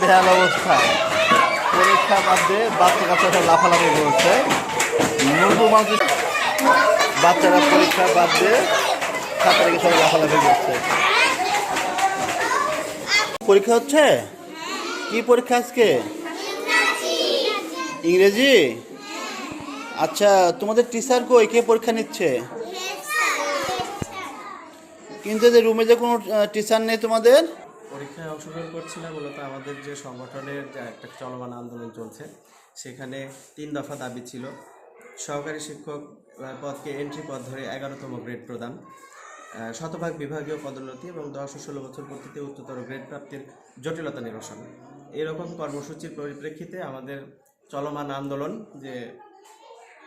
বেহাল অবস্থা পরীক্ষা বাদ বাচ্চা কাচ্চারা লাফালাফি করছে। নতুন মানুষ বাচ্চারা পরীক্ষা বাদ দিয়ে ছাত্রীকে সবাই লাফালাফি করছে? পরীক্ষা হচ্ছে? কি পরীক্ষা আজকে? ইংরেজি? আচ্ছা তোমাদের টিচার কই? কে পরীক্ষা নিচ্ছে? কিন্তু যে রুমে যে কোনো টিচার নেই তোমাদের? পরীক্ষায় অংশগ্রহণ করছি না মূলত আমাদের যে সংগঠনের একটা চলমান আন্দোলন চলছে, সেখানে তিন দফা দাবি ছিল। সহকারী শিক্ষক পদকে এন্ট্রি পদ ধরে এগারোতম গ্রেড প্রদান শতভাগ বিভাগীয় পদোন্নতি এবং দশ ষোলো বছর পূর্তিতে উচ্চতর গ্রেড প্রাপ্তির জটিলতা নিরসন। এরকম কর্মসূচির পরিপ্রেক্ষিতে আমাদের চলমান আন্দোলন যে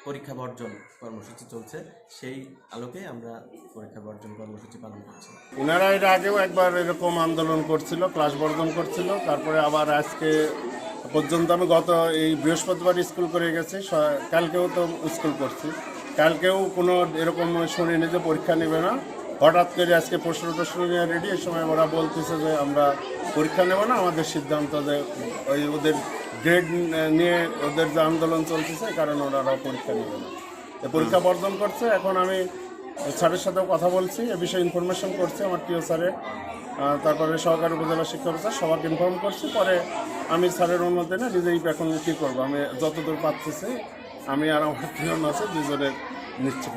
পরীক্ষা বর্জন কর্মসূচি চলছে, সেই আলোকে আমরা পরীক্ষা বর্জন কর্মসূচি পালন করছি। ওনারা এর আগেও একবার এরকম আন্দোলন করছিল, ক্লাস বর্জন করছিল, তারপরে আবার আজকে পর্যন্ত আমি গত এই বৃহস্পতিবার স্কুল করে গেছি কালকেও তো স্কুল করছি। কালকেও কোনো এরকম শুনিনি যে পরীক্ষা নেবে না। হঠাৎ করে আজকে প্রশ্ন টশ্ন নিয়ে রেডি এই সময় ওরা বলতেছে যে আমরা পরীক্ষা নেব না, আমাদের সিদ্ধান্ত যে ওই ওদের গ্রেড নিয়ে ওদের যে আন্দোলন চলতেছে কারণ ওনারা পরীক্ষা নেবে না পরীক্ষা বর্জন করছে। এখন আমি স্যারের সাথেও কথা বলছি, এ বিষয়ে ইনফরমেশন করছি আমার টিও স্যারে তারপরে সহকারী উপজেলা শিক্ষা অফিসার সবাইকে ইনফর্ম করছি। পরে আমি স্যারের অনুমতি না নিজেই এখন কী করব? আমি যতদূর পাচ্ছি আমি আর আমার প্রিয় আছে দুজনে নিচ্ছি